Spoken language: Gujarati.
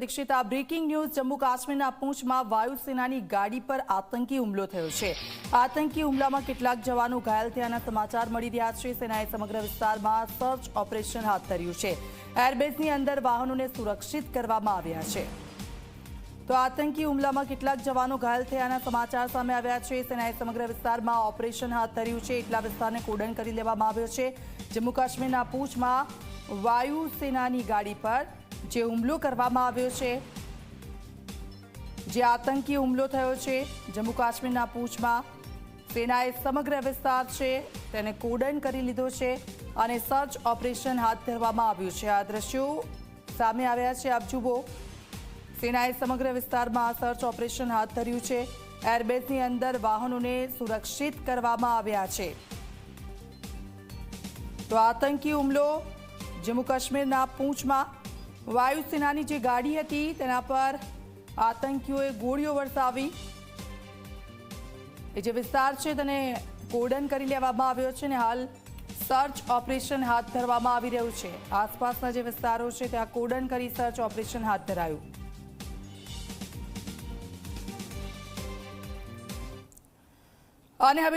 દીક્ષિત આ બ્રેકિંગ ન્યૂઝ જમ્મુ કાશ્મીરના પૂંછમાં વાયુસેનાની ગાડી પર આતંકી હુમલો થયો છે. આતંકી હુમલામાં કેટલાક જવાનો ઘાયલ થયાના સમાચાર મળી રહ્યા છે. સેનાએ સમગ્ર વિસ્તારમાં સર્ચ ઓપરેશન હાથ ધર્યું છે. એરબેઝની અંદર વાહનોને સુરક્ષિત કરવામાં આવ્યા છે. તો આતંકી હુમલામાં કેટલાક જવાનો ઘાયલ થયાના સમાચાર સામે આવ્યા છે. સેનાએ સમગ્ર વિસ્તારમાં ઓપરેશન હાથ ધર્યું છે. એટલા વિસ્તારને કોડન કરી લેવામાં આવ્યો છે. જમ્મુ કાશ્મીરના પૂંછમાં વાયુસેનાની ગાડી પર જે હુમલો કરવામાં આવ્યો છે, જે આતંકી હુમલો થયો છે, જમ્મુ કાશ્મીરના પૂંછમાં સેનાએ સમગ્ર વિસ્તાર છે, તેને કોડન કરી લીધો છે અને સર્ચ ઓપરેશન હાથ ધરવામાં આવ્યું છે. આ દ્રશ્યો સામે આવ્યા છે. આપ જુઓ, સેનાએ સમગ્ર વિસ્તારમાં સર્ચ ઓપરેશન હાથ ધર્યું છે. એરબેઝની અંદર વાહનોને સુરક્ષિત કરવામાં આવ્યા છે. તો આતંકી હુમલો જમ્મુ કાશ્મીરના પૂંછમાં વાયુસેનાની જે ગાડી હતી, તેના પર આતંકીઓએ ગોળીઓ વરસાવી. એ જે વિસ્તાર છે તેને કોડન કરી લેવામાં આવ્યો છે અને હાલ સર્ચ ઓપરેશન હાથ ધરવામાં આવી રહ્યું છે. આસપાસના જે વિસ્તારો છે, ત્યાં કોડન કરી સર્ચ ઓપરેશન હાથ ધરાયું. અને હવે